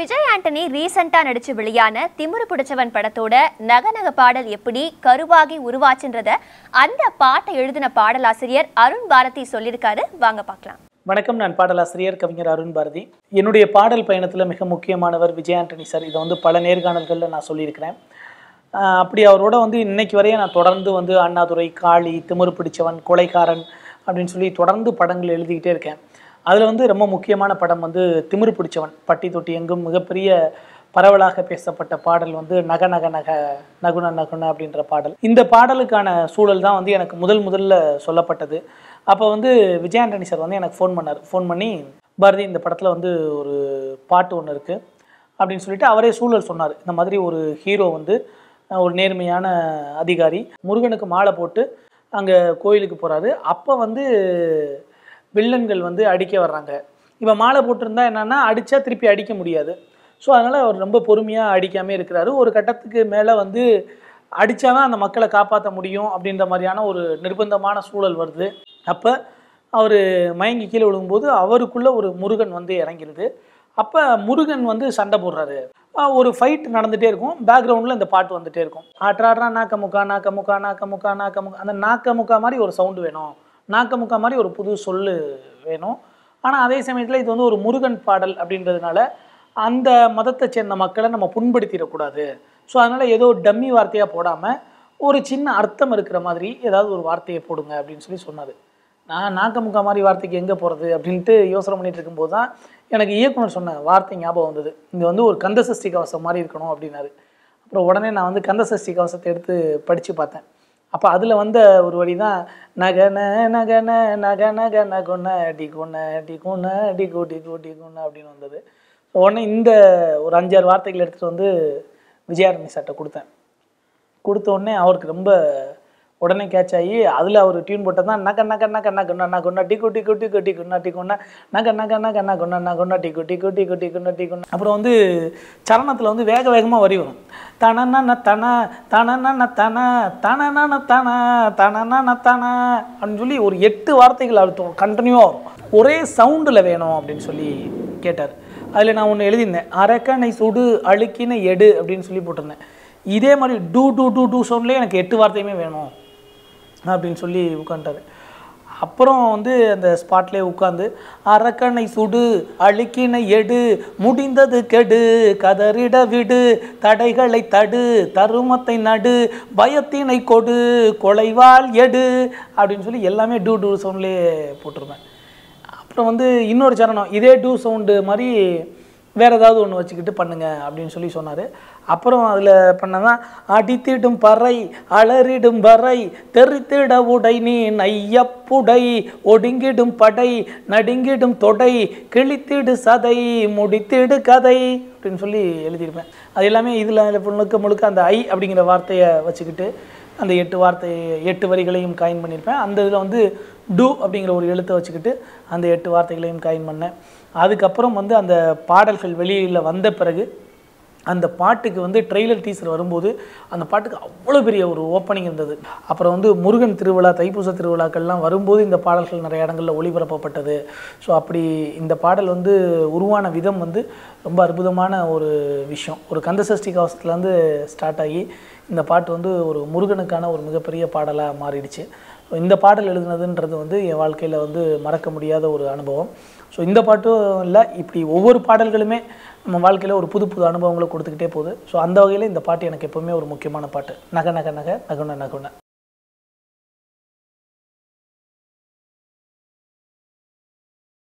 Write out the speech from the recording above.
விஜய் ஆண்டனி ரீசெண்டா நடிச்சு வெளியான திமிரு பிடிச்சவன் படத்தோட நகநக பாடல் எப்படி கருவாகி உருவாச்சுன்றத அந்த பாட்டை எழுதின பாடலாசிரியர் அருண் பாரதி சொல்லியிருக்காரு. வாங்க பார்க்கலாம். வணக்கம் நான் பாடலாசிரியர் கவிஞர் அருண் பாரதி. என்னுடைய பாடல் பயணத்தில் மிக முக்கியமானவர் விஜய் ஆண்டனி சார். இதை வந்து பல நேர்காணல்களில் நான் சொல்லியிருக்கிறேன். அப்படி அவரோட வந்து இன்னைக்கு வரையும் நான் தொடர்ந்து வந்து அண்ணாதுரை காளி திமிரு பிடிச்சவன் கொலைகாரன் அப்படின்னு சொல்லி தொடர்ந்து படங்கள் எழுதிக்கிட்டே இருக்கேன். அதில் வந்து ரொம்ப முக்கியமான படம் வந்து திமிரு பிடிச்சவன். பட்டி தொட்டி எங்கும் மிகப்பெரிய பரவலாக பேசப்பட்ட பாடல் வந்து நக நக நக நகுன நகுன அப்படின்ற பாடல். இந்த பாடலுக்கான சூழல் தான் வந்து எனக்கு முதல் முதல்ல சொல்லப்பட்டது. அப்போ வந்து விஜயாண்டனி சார் வந்து எனக்கு ஃபோன் பண்ணார். ஃபோன் பண்ணி பாரதி இந்த படத்தில் வந்து ஒரு பாட்டு ஒன்று இருக்குது அப்படின்னு சொல்லிட்டு அவரே சூழல் சொன்னார். இந்த மாதிரி ஒரு ஹீரோ வந்து ஒரு நேர்மையான அதிகாரி முருகனுக்கு மாலை போட்டு அங்கே கோயிலுக்கு போகிறாரு அப்போ வந்து வில்லன்கள் வந்து அடிக்க வர்றாங்க. இவன் மாலை போட்டிருந்தா என்னன்னா அடித்தா திருப்பி அடிக்க முடியாது. ஸோ அதனால் அவர் ரொம்ப பொறுமையாக அடிக்காமே இருக்கிறாரு. ஒரு கட்டத்துக்கு மேலே வந்து அடித்தாதான் அந்த மக்களை காப்பாற்ற முடியும் அப்படின்ற மாதிரியான ஒரு நிர்பந்தமான சூழல் வருது. அப்போ அவர் மயங்கி கீழே விழுகும்போது அவருக்குள்ளே ஒரு முருகன் வந்து இறங்கிடுது அப்போ முருகன் வந்து சண்டை போடுறாரு. ஒரு ஃபைட் நடந்துகிட்டே இருக்கும். பேக்ரவுண்டில் இந்த பாட்டு வந்துகிட்டே இருக்கும். ஆட்ராடுறா நாக்க முக்கா நாக்க முக்கா நாக்க முக்கா நாக்க முக்கா அந்த நாக்க முக்கா மாதிரி ஒரு சவுண்டு வேணும். நாக்கமுக்கா மாதிரி ஒரு புது சொல்லு வேணும். ஆனால் அதே சமயத்தில் இது வந்து ஒரு முருகன் பாடல் அப்படின்றதுனால அந்த மதத்தை சேர்ந்த மக்களை நம்ம புண்படுத்திடக்கூடாது. ஸோ அதனால் ஏதோ டம்மி வார்த்தையாக போடாமல் ஒரு சின்ன அர்த்தம் இருக்கிற மாதிரி ஏதாவது ஒரு வார்த்தையை போடுங்க அப்படின்னு சொல்லி சொன்னார். நான் நாக்கமுக்கா மாதிரி வார்த்தைக்கு எங்கே போகிறது அப்படின்ட்டு யோசனை பண்ணிட்டு இருக்கும்போது தான் எனக்கு இயக்குனர் சொன்ன வார்த்தை ஞாபகம் வந்தது. இது வந்து ஒரு கந்தசஷ்டி கவசம் மாதிரி இருக்கணும் அப்படின்னாரு. அப்புறம் உடனே நான் வந்து கந்தசஷ்டி கவசத்தை எடுத்து படித்து பார்த்தேன். அப்போ அதில் வந்த ஒரு வழி தான் நகன நகன நக நக நகுன டி குண டி குண டி கு டி கு டி குண அப்படின்னு வந்தது. உடனே இந்த ஒரு அஞ்சாறு வார்த்தைகள் எடுத்துகிட்டு வந்து விஜயாரணி சார்ட்ட கொடுத்தேன். கொடுத்த உடனே அவருக்கு ரொம்ப உடனே கேட்ச் ஆகி அதில் அவர் டியூன் போட்டது தான் நக்க நக நக நக நா கொண்டா டிக்கு டிக்கு டிக்கு டி குண்ணா டிக்குன்னா நக நக்க நக நக நா குண்ணா கொண்டா டிக்கு டிக்கு டிக்கு குண்ணா டி குண்ணா அப்புறம் வந்து சரணத்தில் வந்து வேக வேகமாக வரி வரும் தனன தன தனன தன தனன தன தனன தன அப்படின்னு சொல்லி ஒரு எட்டு வார்த்தைகள் அழுத்தம் கண்டினியூவாக வரும் ஒரே சவுண்டில் வேணும் அப்படின்னு சொல்லி கேட்டார் அதில் நான் ஒன்று எழுதியிருந்தேன் அரக்கனை சுடு அழுக்கின எடு அப்படின்னு சொல்லி போட்டிருந்தேன் இதே மாதிரி டூ டூ டூ டூ சவுண்ட்லேயே எனக்கு எட்டு வார்த்தையுமே வேணும் அப்படின்னு சொல்லி உட்காந்துட்டாரு அப்புறம் வந்து அந்த ஸ்பாட்லேயே உட்காந்து அரக்கனை சுடு அழுக்கினை எடு முடிந்தது கெடு கதறிட விடு தடைகளை தடு தருமத்தை நடு பயத்தினை கொடு கொலைவால் எடு அப்படின்னு சொல்லி எல்லாமே டூ டூ சவுண்ட்லேயே போட்டிருப்பேன். அப்புறம் வந்து இன்னொரு சரணம் இதே டூ சவுண்டு மாதிரி வேறு ஏதாவது ஒன்று வச்சுக்கிட்டு பண்ணுங்க அப்படின்னு சொல்லி சொன்னார். அப்புறம் அதில் பண்ணதான் அடித்திடும் பறை அலறிடும் வரை தெரித்திட உடை நீ நையப்புடை ஒடுங்கிடும் படை நடுங்கிடும் தொடை கிழித்திடு சதை முடித்திடு கதை அப்படின்னு சொல்லி எழுதியிருப்பேன். அது எல்லாமே இதில் முழுக்க முழுக்க அந்த ஐ அப்படிங்கிற வார்த்தையை வச்சுக்கிட்டு அந்த எட்டு வார்த்தை எட்டு வரிகளையும் காயின் பண்ணியிருப்பேன் அந்த இதில் வந்து டூ அப்படிங்கிற ஒரு எழுத்தை வச்சுக்கிட்டு அந்த எட்டு வார்த்தைகளையும் காயின் பண்ணேன். அதுக்கப்புறம் வந்து அந்த பாடல்கள் வெளியில் வந்த பிறகு அந்த பாட்டுக்கு வந்து ட்ரெய்லர் டீசர் வரும்போது அந்த பாட்டுக்கு அவ்வளோ பெரிய ஒரு ஓப்பனிங் இருந்தது. அப்புறம் வந்து முருகன் திருவிழா தைப்பூச திருவிழாக்கள்லாம் வரும்போது இந்த பாடல்கள் நிறைய இடங்களில் ஒளிபரப்பப்பட்டது. ஸோ அப்படி இந்த பாடல் வந்து உருவான விதம் வந்து ரொம்ப அற்புதமான ஒரு விஷயம். ஒரு கந்தசஷ்டி கவசத்துலேருந்து ஸ்டார்ட் ஆகி இந்த பாட்டு வந்து ஒரு முருகனுக்கான ஒரு மிகப்பெரிய பாடலாக மாறிடுச்சு. இந்த பாடல் எழுதுனதுன்றது வந்து என் வாழ்க்கையில் வந்து மறக்க முடியாத ஒரு அனுபவம். ஸோ இந்த பாட்டும் இல்லை இப்படி ஒவ்வொரு பாடல்களுமே நம்ம வாழ்க்கையில் ஒரு புது புது அனுபவங்களை கொடுத்துக்கிட்டே போகுது. ஸோ அந்த வகையில் இந்த பாட்டு எனக்கு எப்போவுமே ஒரு முக்கியமான பாட்டு. நக நக நக நகுன நகுன.